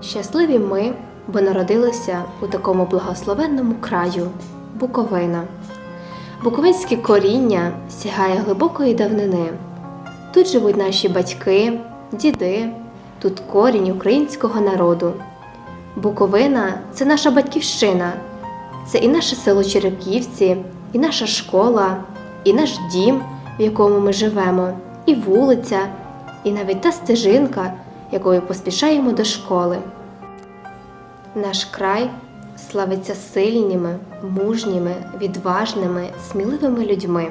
Щасливі ми, бо народилися у такому благословенному краю Буковина. Буковинське коріння сягає глибокої давнини. Тут живуть наші батьки, діди, тут корінь українського народу. Буковина це наша батьківщина, це і наше село Черепківці, і наша школа, і наш дім, в якому ми живемо, і вулиця, і навіть та стежинка, якою поспішаємо до школи. Наш край славиться сильними, мужніми, відважними, сміливими людьми.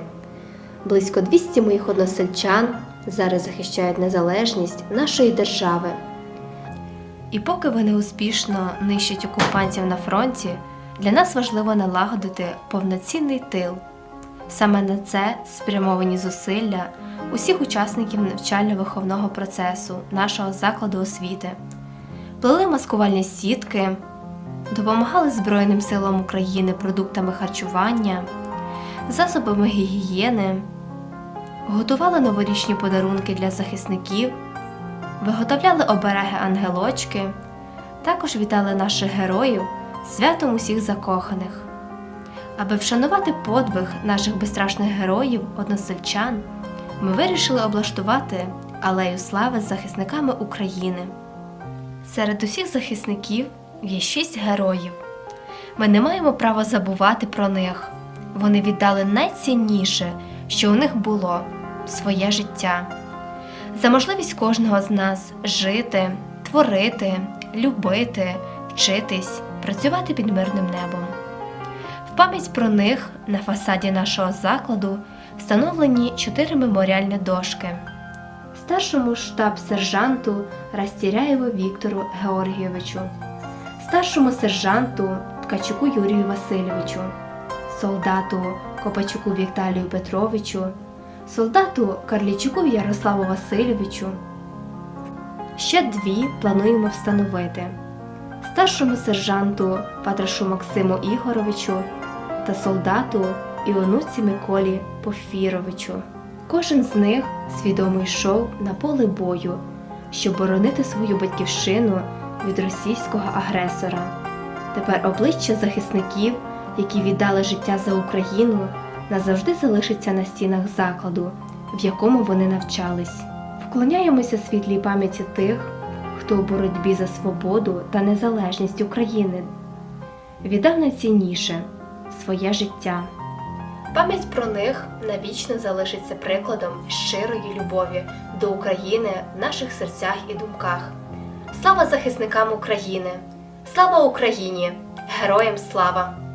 Близько 200 моїх односельчан зараз захищають незалежність нашої держави. І поки вони успішно нищать окупантів на фронті, для нас важливо налагодити повноцінний тил. Саме на це спрямовані зусилля усіх учасників навчально-виховного процесу нашого закладу освіти. Плели маскувальні сітки, допомагали Збройним силам України продуктами харчування, засобами гігієни, готували новорічні подарунки для захисників, виготовляли обереги ангелочки, також вітали наших героїв святом усіх закоханих. Аби вшанувати подвиг наших безстрашних героїв, односельчан, ми вирішили облаштувати алею слави з захисниками України. Серед усіх захисників є шість героїв. Ми не маємо права забувати про них. Вони віддали найцінніше, що у них було своє життя. За можливість кожного з нас жити, творити, любити, вчитись, працювати під мирним небом. Пам'ять про них на фасаді нашого закладу встановлені чотири меморіальні дошки. Старшому штаб-сержанту Растіряєву Віктору Георгійовичу, старшому сержанту Ткачуку Юрію Васильовичу, солдату Копачуку Віталію Петровичу, солдату Карлічуку Ярославу Васильовичу. Ще дві плануємо встановити старшому сержанту Патрашу Максиму Ігоровичу та солдату і онуці Миколі Пофіровичу. Кожен з них свідомо йшов на поле бою, щоб боронити свою батьківщину від російського агресора. Тепер обличчя захисників, які віддали життя за Україну, назавжди залишиться на стінах закладу, в якому вони навчались. Вклоняємося світлій пам'яті тих, хто у боротьбі за свободу та незалежність України віддав найцінніше своє життя. Пам'ять про них навічно залишиться прикладом щирої любові до України в наших серцях і думках. Слава захисникам України! Слава Україні! Героям слава!